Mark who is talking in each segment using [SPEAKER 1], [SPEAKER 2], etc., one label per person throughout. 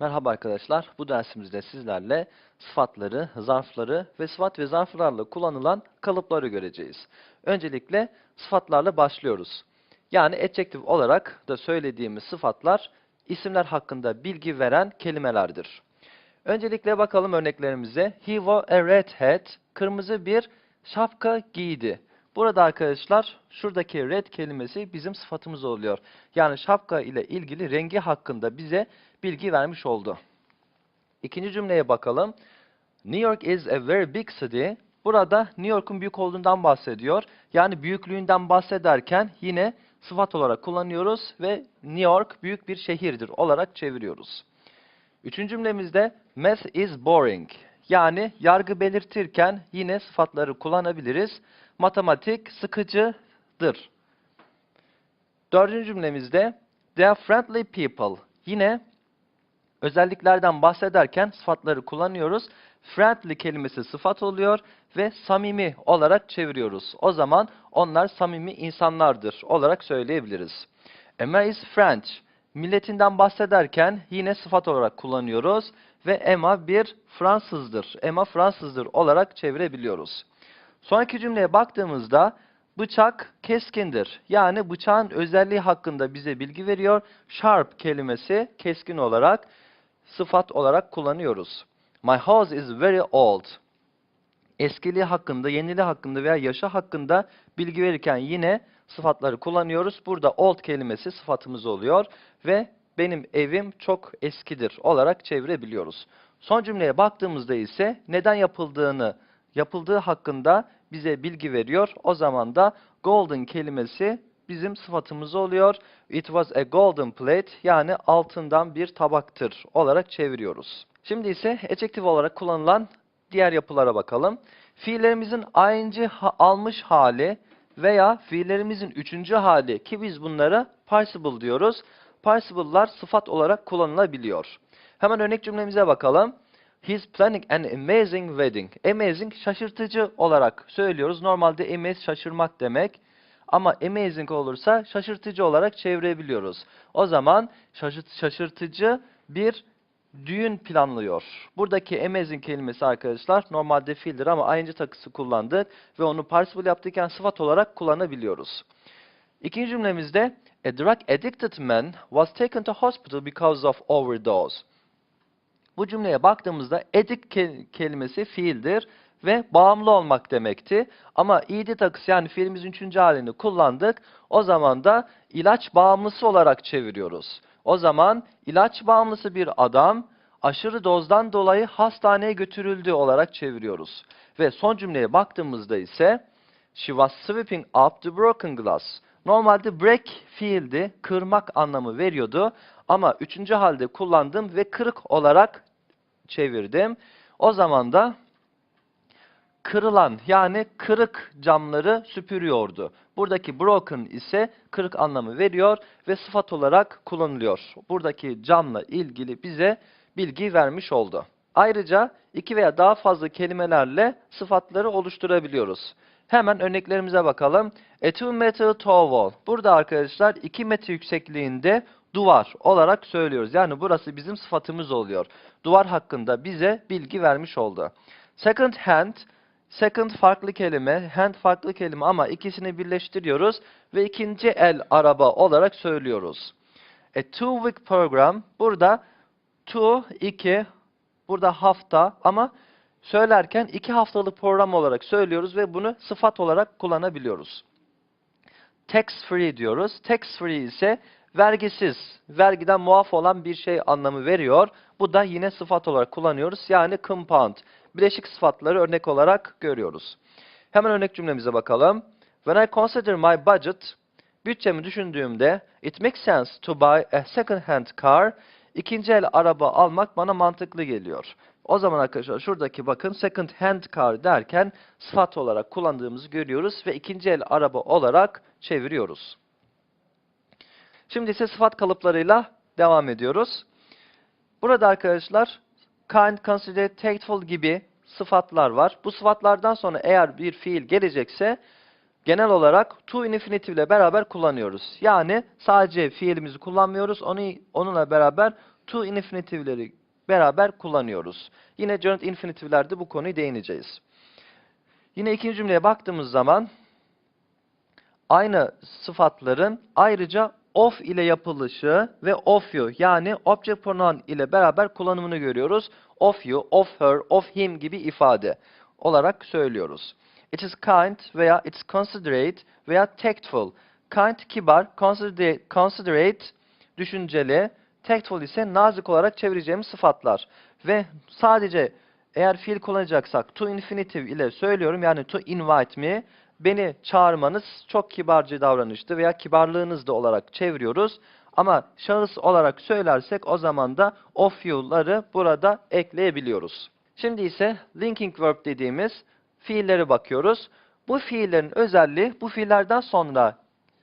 [SPEAKER 1] Merhaba arkadaşlar. Bu dersimizde sizlerle sıfatları, zarfları ve sıfat ve zarflarla kullanılan kalıpları göreceğiz. Öncelikle sıfatlarla başlıyoruz. Yani adjektif olarak da söylediğimiz sıfatlar isimler hakkında bilgi veren kelimelerdir. Öncelikle bakalım örneklerimize. He wore a red hat. Kırmızı bir şapka giydi. Burada arkadaşlar şuradaki red kelimesi bizim sıfatımız oluyor. Yani şapka ile ilgili rengi hakkında bize bilgi vermiş oldu. İkinci cümleye bakalım. New York is a very big city. Burada New York'un büyük olduğundan bahsediyor. Yani büyüklüğünden bahsederken yine sıfat olarak kullanıyoruz ve New York büyük bir şehirdir olarak çeviriyoruz. Üçüncü cümlemizde math is boring. Yani yargı belirtirken yine sıfatları kullanabiliriz. Matematik sıkıcıdır. Dördüncü cümlemizde they are friendly people. Yine özelliklerden bahsederken sıfatları kullanıyoruz. Friendly kelimesi sıfat oluyor ve samimi olarak çeviriyoruz. O zaman onlar samimi insanlardır olarak söyleyebiliriz. Emma is French. Milletinden bahsederken yine sıfat olarak kullanıyoruz ve Emma bir Fransızdır. Emma Fransızdır olarak çevirebiliyoruz. Sonraki cümleye baktığımızda bıçak keskindir. Yani bıçağın özelliği hakkında bize bilgi veriyor. Sharp kelimesi keskin olarak sıfat olarak kullanıyoruz. My house is very old. Eskiliği hakkında, yeniliği hakkında veya yaşı hakkında bilgi verirken yine sıfatları kullanıyoruz. Burada old kelimesi sıfatımız oluyor ve benim evim çok eskidir olarak çevirebiliyoruz. Son cümleye baktığımızda ise neden yapıldığını, yapıldığı hakkında bize bilgi veriyor. O zaman da golden kelimesi bizim sıfatımız oluyor. It was a golden plate yani altından bir tabaktır olarak çeviriyoruz. Şimdi ise adjektif olarak kullanılan diğer yapılara bakalım. Fiillerimizin ing almış hali veya fiillerimizin üçüncü hali ki biz bunlara participle diyoruz. Participle'lar sıfat olarak kullanılabiliyor. Hemen örnek cümlemize bakalım. He's planning an amazing wedding. Amazing şaşırtıcı olarak söylüyoruz. Normalde amaze şaşırmak demek. Ama amazing olursa şaşırtıcı olarak çevirebiliyoruz. O zaman şaşırt şaşırtıcı bir düğün planlıyor. Buradaki amazing kelimesi arkadaşlar normalde fiildir ama ing takısı kullandık ve onu participle yaptıyken sıfat olarak kullanabiliyoruz. İkinci cümlemizde a drug addicted man was taken to hospital because of overdose. Bu cümleye baktığımızda addict ke kelimesi fiildir ve bağımlı olmak demekti. Ama id takısı yani fiilimizin üçüncü halini kullandık. O zaman da ilaç bağımlısı olarak çeviriyoruz. O zaman ilaç bağımlısı bir adam aşırı dozdan dolayı hastaneye götürüldü olarak çeviriyoruz. Ve son cümleye baktığımızda ise She was sweeping up the broken glass. Normalde break fiildi, kırmak anlamı veriyordu. Ama üçüncü halde kullandım ve kırık olarak çevirdim. O zaman da kırılan yani kırık camları süpürüyordu. Buradaki broken ise kırık anlamı veriyor ve sıfat olarak kullanılıyor. Buradaki camla ilgili bize bilgi vermiş oldu. Ayrıca iki veya daha fazla kelimelerle sıfatları oluşturabiliyoruz. Hemen örneklerimize bakalım. A two meter tall wall. Burada arkadaşlar 2 metre yüksekliğinde duvar olarak söylüyoruz. Yani burası bizim sıfatımız oluyor. Duvar hakkında bize bilgi vermiş oldu. Second hand, second farklı kelime, hand farklı kelime ama ikisini birleştiriyoruz ve ikinci el araba olarak söylüyoruz. A two week program, burada two, iki, burada hafta ama söylerken iki haftalık program olarak söylüyoruz ve bunu sıfat olarak kullanabiliyoruz. Tax free diyoruz. Tax free ise vergisiz, vergiden muaf olan bir şey anlamı veriyor. Bu da yine sıfat olarak kullanıyoruz. Yani compound. Bileşik sıfatları örnek olarak görüyoruz. Hemen örnek cümlemize bakalım. When I consider my budget, bütçemi düşündüğümde, it makes sense to buy a second hand car. İkinci el araba almak bana mantıklı geliyor. O zaman arkadaşlar şuradaki bakın second hand car derken sıfat olarak kullandığımızı görüyoruz ve ikinci el araba olarak çeviriyoruz. Şimdi ise sıfat kalıplarıyla devam ediyoruz. Burada arkadaşlar kind, consider, tactful gibi sıfatlar var. Bu sıfatlardan sonra eğer bir fiil gelecekse genel olarak to infinitive ile beraber kullanıyoruz. Yani sadece fiilimizi kullanmıyoruz. Onu onunla beraber to infinitive'leri beraber kullanıyoruz. Yine gerund infinitive'lerde bu konuyu değineceğiz. Yine ikinci cümleye baktığımız zaman aynı sıfatların ayrıca of ile yapılışı ve of you yani object pronoun ile beraber kullanımını görüyoruz. Of you, of her, of him gibi ifade olarak söylüyoruz. It is kind veya it's considerate veya tactful. Kind kibar, considerate, considerate düşünceli, tactful ise nazik olarak çevireceğimiz sıfatlar. Ve sadece eğer fiil kullanacaksak to infinitive ile söylüyorum yani to invite me beni çağırmanız çok kibarca davranıştı veya kibarlığınızdı olarak çeviriyoruz. Ama şahıs olarak söylersek o zaman da of you'ları burada ekleyebiliyoruz. Şimdi ise linking verb dediğimiz fiillere bakıyoruz. Bu fiillerin özelliği bu fiillerden sonra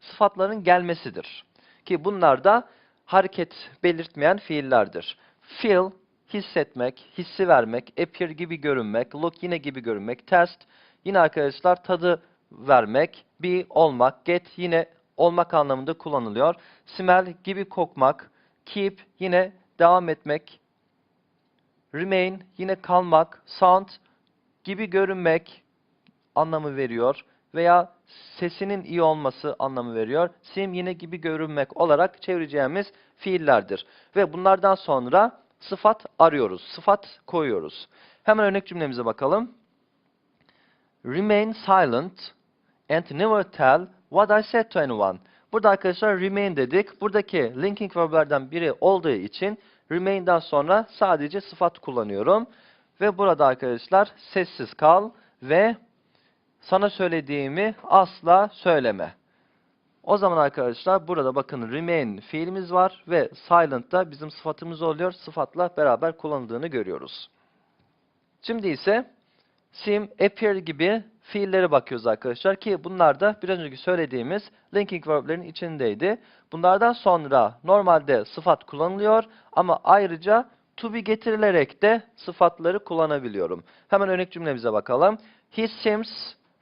[SPEAKER 1] sıfatların gelmesidir. Ki bunlar da hareket belirtmeyen fiillerdir. Feel, hissetmek, hissi vermek, appear gibi görünmek, look yine gibi görünmek, test yine arkadaşlar tadı vermek, be olmak, get yine olmak anlamında kullanılıyor. Smell gibi kokmak, keep yine devam etmek, remain yine kalmak, sound gibi görünmek anlamı veriyor veya sesinin iyi olması anlamı veriyor. Sim yine gibi görünmek olarak çevireceğimiz fiillerdir. Ve bunlardan sonra sıfat arıyoruz. Sıfat koyuyoruz. Hemen örnek cümlemize bakalım. Remain silent and never tell what I said to anyone. Burada arkadaşlar remain dedik. Buradaki linking verblerden biri olduğu için remain'den sonra sadece sıfat kullanıyorum. Ve burada arkadaşlar sessiz kal ve sana söylediğimi asla söyleme. O zaman arkadaşlar burada bakın remain fiilimiz var ve silent da bizim sıfatımız oluyor. Sıfatla beraber kullanıldığını görüyoruz. Şimdi ise sim, appear gibi fiillere bakıyoruz arkadaşlar ki bunlar da biraz önceki söylediğimiz linking verb'lerin içindeydi. Bunlardan sonra normalde sıfat kullanılıyor ama ayrıca to be getirilerek de sıfatları kullanabiliyorum. Hemen örnek cümlemize bakalım. He seems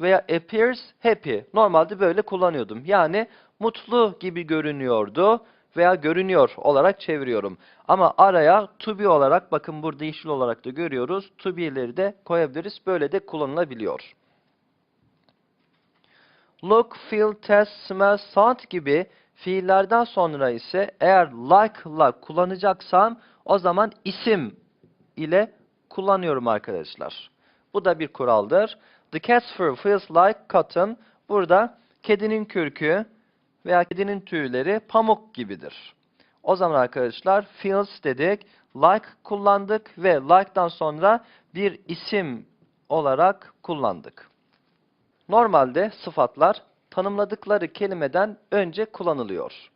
[SPEAKER 1] veya appears happy. Normalde böyle kullanıyordum. Yani mutlu gibi görünüyordu veya görünüyor olarak çeviriyorum. Ama araya to be olarak bakın burada yeşil olarak da görüyoruz. To be'leri de koyabiliriz. Böyle de kullanılabiliyor. Look, feel, taste, smell, sound gibi fiillerden sonra ise eğer like'la kullanacaksam o zaman isim ile kullanıyorum arkadaşlar. Bu da bir kuraldır. The cat's fur feels like cotton. Burada kedinin kürkü veya kedinin tüyleri pamuk gibidir. O zaman arkadaşlar feels dedik, like kullandık ve like'dan sonra bir isim olarak kullandık. Normalde sıfatlar tanımladıkları kelimeden önce kullanılıyor.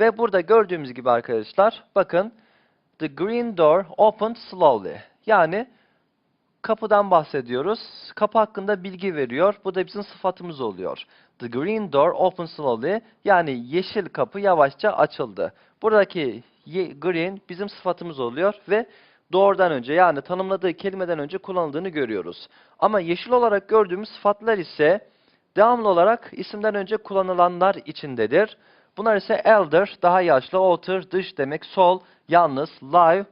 [SPEAKER 1] Ve burada gördüğümüz gibi arkadaşlar bakın the green door opened slowly. Yani kapıdan bahsediyoruz. Kapı hakkında bilgi veriyor. Bu da bizim sıfatımız oluyor. The green door opened slowly. Yani yeşil kapı yavaşça açıldı. Buradaki green bizim sıfatımız oluyor ve doğrudan önce yani tanımladığı kelimeden önce kullanıldığını görüyoruz. Ama yeşil olarak gördüğümüz sıfatlar ise devamlı olarak isimden önce kullanılanlar içindedir. Bunlar ise elder, daha yaşlı, outer, dış demek, sol, yalnız, live,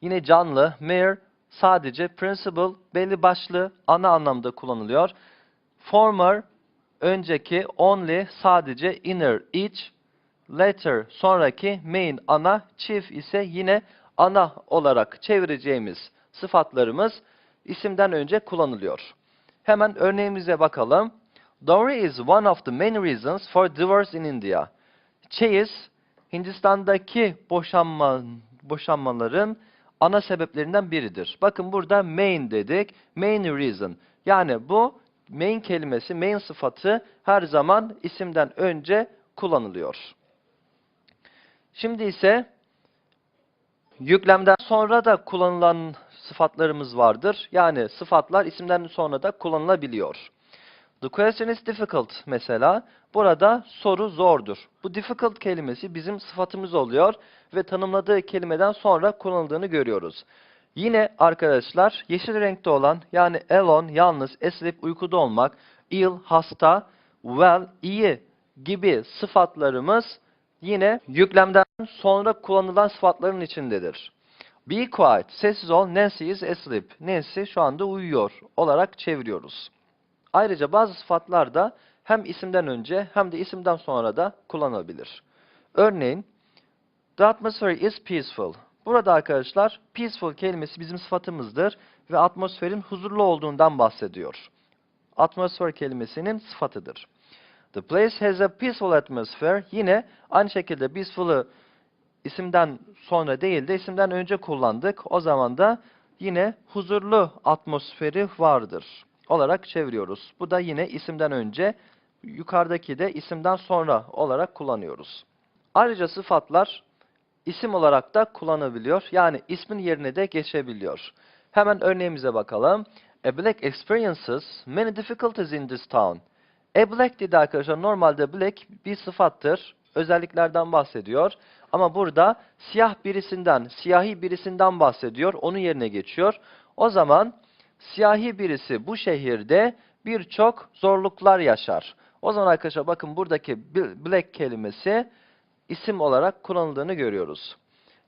[SPEAKER 1] yine canlı, mere, sadece, principal, belli başlı, ana anlamda kullanılıyor. Former, önceki, only, sadece, inner, each, later, sonraki, main, ana, chief ise yine ana olarak çevireceğimiz sıfatlarımız isimden önce kullanılıyor. Hemen örneğimize bakalım. Dowry is one of the main reasons for divorce in India. Çeyiz, Hindistan'daki boşanma, boşanmaların ana sebeplerinden biridir. Bakın burada main dedik. Main reason. Yani bu main kelimesi, main sıfatı her zaman isimden önce kullanılıyor. Şimdi ise yüklemden sonra da kullanılan sıfatlarımız vardır. Yani sıfatlar isimden sonra da kullanılabiliyor. The question is difficult mesela. Burada soru zordur. Bu difficult kelimesi bizim sıfatımız oluyor ve tanımladığı kelimeden sonra kullanıldığını görüyoruz. Yine arkadaşlar yeşil renkte olan yani alone, yalnız, asleep, uykuda olmak, ill, hasta, well, iyi gibi sıfatlarımız yine yüklemden sonra kullanılan sıfatların içindedir. Be quiet, sessiz ol, Nancy is asleep. Nancy şu anda uyuyor olarak çeviriyoruz. Ayrıca bazı sıfatlar da hem isimden önce hem de isimden sonra da kullanılabilir. Örneğin, the atmosphere is peaceful. Burada arkadaşlar, peaceful kelimesi bizim sıfatımızdır ve atmosferin huzurlu olduğundan bahsediyor. Atmosfer kelimesinin sıfatıdır. The place has a peaceful atmosphere. Yine aynı şekilde peaceful'ı isimden sonra değil de isimden önce kullandık. O zaman da yine huzurlu atmosferi vardır olarak çeviriyoruz. Bu da yine isimden önce, yukarıdaki de isimden sonra olarak kullanıyoruz. Ayrıca sıfatlar isim olarak da kullanabiliyor. Yani ismin yerine de geçebiliyor. Hemen örneğimize bakalım. A black experiences many difficulties in this town. A black dedi arkadaşlar. Normalde black bir sıfattır. Özelliklerden bahsediyor. Ama burada siyah birisinden, siyahi birisinden bahsediyor. Onun yerine geçiyor. O zaman siyahi birisi bu şehirde birçok zorluklar yaşar. O zaman arkadaşlar bakın buradaki black kelimesi isim olarak kullanıldığını görüyoruz.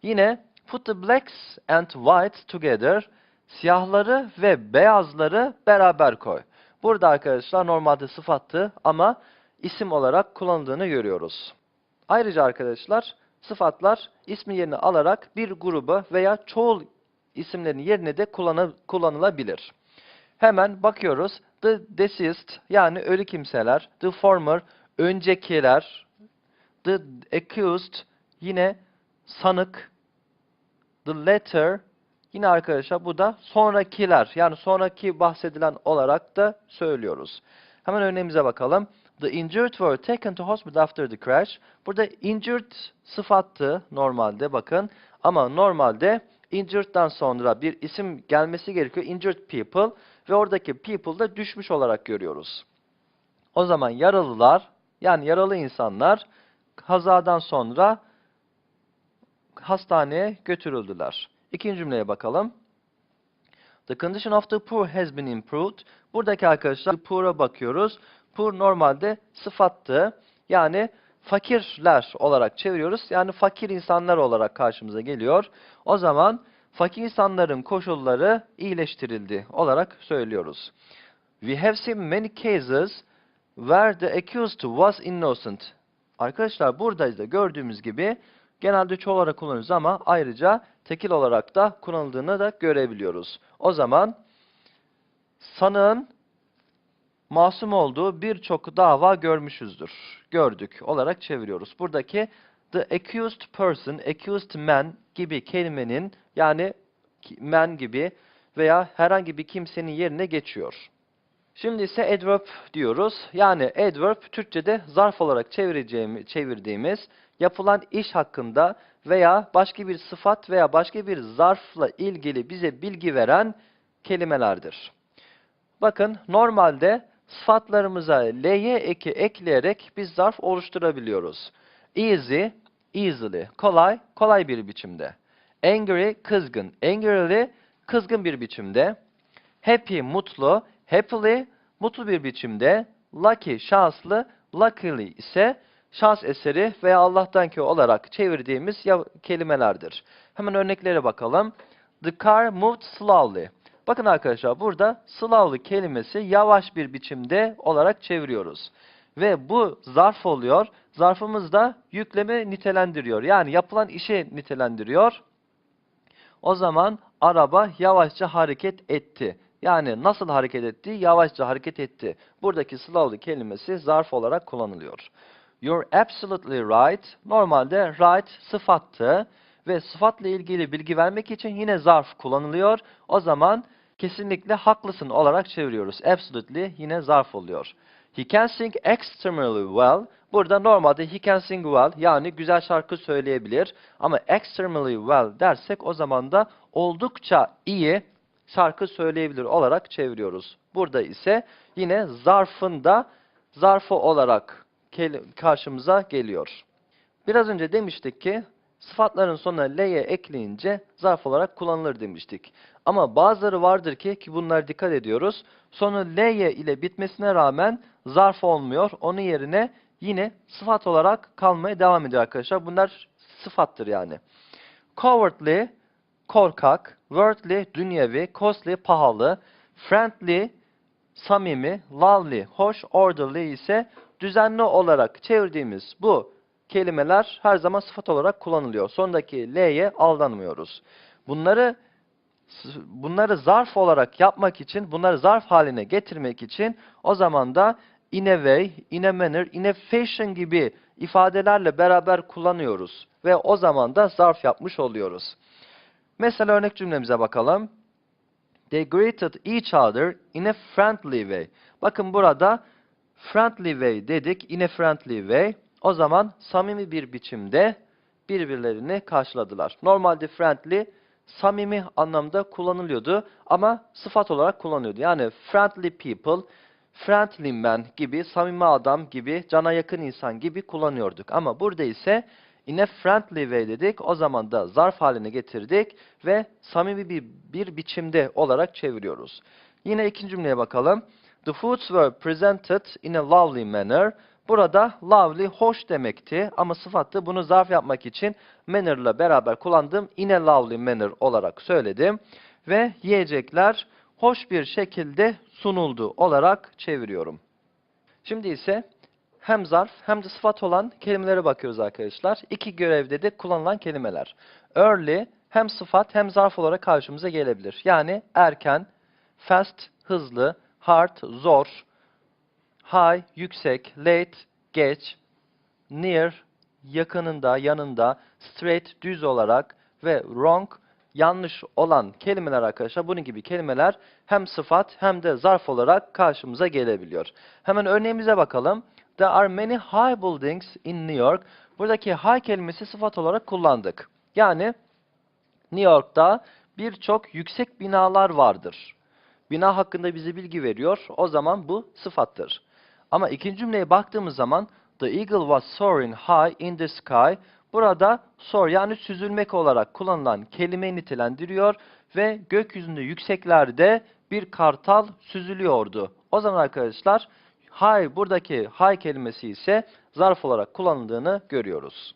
[SPEAKER 1] Yine put the blacks and whites together. Siyahları ve beyazları beraber koy. Burada arkadaşlar normalde sıfattı ama isim olarak kullanıldığını görüyoruz. Ayrıca arkadaşlar sıfatlar ismi yerine alarak bir grubu veya çoğul isimlerin yerine de kullanılabilir. Hemen bakıyoruz. The deceased yani ölü kimseler, the former öncekiler, the accused yine sanık, the latter yine arkadaşlar bu da sonrakiler yani sonraki bahsedilen olarak da söylüyoruz. Hemen örneğimize bakalım. The injured were taken to hospital after the crash. Burada injured sıfattı normalde bakın. Ama normalde injured'dan sonra bir isim gelmesi gerekiyor. Injured people ve oradaki people da düşmüş olarak görüyoruz. O zaman yaralılar yani yaralı insanlar kazadan sonra hastaneye götürüldüler. İkinci cümleye bakalım. The condition of the poor has been improved. Buradaki arkadaşlar poor'a bakıyoruz. Poor normalde sıfattı. Yani fakirler olarak çeviriyoruz. Yani fakir insanlar olarak karşımıza geliyor. O zaman fakir insanların koşulları iyileştirildi olarak söylüyoruz. We have seen many cases where the accused was innocent. Arkadaşlar burada da gördüğümüz gibi genelde çoğul olarak kullanıyoruz ama ayrıca tekil olarak da kullanıldığını da görebiliyoruz. O zaman sanığın masum olduğu birçok dava görmüşüzdür. Gördük olarak çeviriyoruz. Buradaki the accused person, accused man gibi kelimenin yani man gibi veya herhangi bir kimsenin yerine geçiyor. Şimdi ise adverb diyoruz. Yani adverb Türkçe'de zarf olarak çevirdiğimiz yapılan iş hakkında veya başka bir sıfat veya başka bir zarfla ilgili bize bilgi veren kelimelerdir. Bakın normalde sıfatlarımıza l'ye eki ekleyerek biz zarf oluşturabiliyoruz. Easy, easily, kolay, kolay bir biçimde. Angry, kızgın, angrily, kızgın bir biçimde. Happy, mutlu, happily, mutlu bir biçimde. Lucky, şanslı, luckily ise şans eseri veya Allah'tan ki olarak çevirdiğimiz kelimelerdir. Hemen örneklere bakalım. The car moved slowly. Bakın arkadaşlar burada slowly kelimesi yavaş bir biçimde olarak çeviriyoruz. Ve bu zarf oluyor. Zarfımız da yüklemi nitelendiriyor. Yani yapılan işi nitelendiriyor. O zaman araba yavaşça hareket etti. Yani nasıl hareket etti? Yavaşça hareket etti. Buradaki slowly kelimesi zarf olarak kullanılıyor. You're absolutely right. Normalde right sıfattı ve sıfatla ilgili bilgi vermek için yine zarf kullanılıyor. O zaman kesinlikle haklısın olarak çeviriyoruz. Absolutely yine zarf oluyor. He can sing extremely well. Burada normalde he can sing well yani güzel şarkı söyleyebilir. Ama extremely well dersek o zaman da oldukça iyi şarkı söyleyebilir olarak çeviriyoruz. Burada ise yine zarfında zarfı olarak karşımıza geliyor. Biraz önce demiştik ki sıfatların sonuna l'ye ekleyince zarf olarak kullanılır demiştik. Ama bazıları vardır ki ki bunlara dikkat ediyoruz. Sonu l'ye ile bitmesine rağmen zarf olmuyor. Onun yerine yine sıfat olarak kalmaya devam ediyor arkadaşlar. Bunlar sıfattır yani. Cowardly, korkak, worldly, dünyevi, costly, pahalı, friendly, samimi, lovely, hoş, orderly ise düzenli olarak çevirdiğimiz bu kelimeler her zaman sıfat olarak kullanılıyor. Sondaki L'ye aldanmıyoruz. Bunları bunları zarf olarak yapmak için, bunları zarf haline getirmek için o zaman da in a way, in a manner, in a fashion gibi ifadelerle beraber kullanıyoruz. Ve o zaman da zarf yapmış oluyoruz. Mesela örnek cümlemize bakalım. They greeted each other in a friendly way. Bakın burada friendly way dedik, in a friendly way. O zaman samimi bir biçimde birbirlerini karşıladılar. Normalde friendly samimi anlamda kullanılıyordu ama sıfat olarak kullanılıyordu. Yani friendly people, friendly man gibi, samimi adam gibi, cana yakın insan gibi kullanıyorduk. Ama burada ise in a friendly way dedik. O zaman da zarf haline getirdik ve samimi bir, bir biçimde olarak çeviriyoruz. Yine ikinci cümleye bakalım. The foods were presented in a lovely manner. Burada lovely hoş demekti ama sıfattı. Bunu zarf yapmak için manner ile beraber kullandım. In a lovely manner olarak söyledim. Ve yiyecekler hoş bir şekilde sunuldu olarak çeviriyorum. Şimdi ise hem zarf hem de sıfat olan kelimelere bakıyoruz arkadaşlar. İki görevde de kullanılan kelimeler. Early hem sıfat hem zarf olarak karşımıza gelebilir. Yani erken, fast, hızlı, hard, zor, high, yüksek, late, geç, near, yakınında, yanında, straight, düz olarak ve wrong, yanlış olan kelimeler arkadaşlar. Bunun gibi kelimeler hem sıfat hem de zarf olarak karşımıza gelebiliyor. Hemen örneğimize bakalım. There are many high buildings in New York. Buradaki high kelimesi sıfat olarak kullandık. Yani New York'ta birçok yüksek binalar vardır. Bina hakkında bize bilgi veriyor. O zaman bu sıfattır. Ama ikinci cümleye baktığımız zaman The eagle was soaring high in the sky. Burada soar yani süzülmek olarak kullanılan kelimeyi nitelendiriyor ve gökyüzünde yükseklerde bir kartal süzülüyordu. O zaman arkadaşlar high buradaki high kelimesi ise zarf olarak kullanıldığını görüyoruz.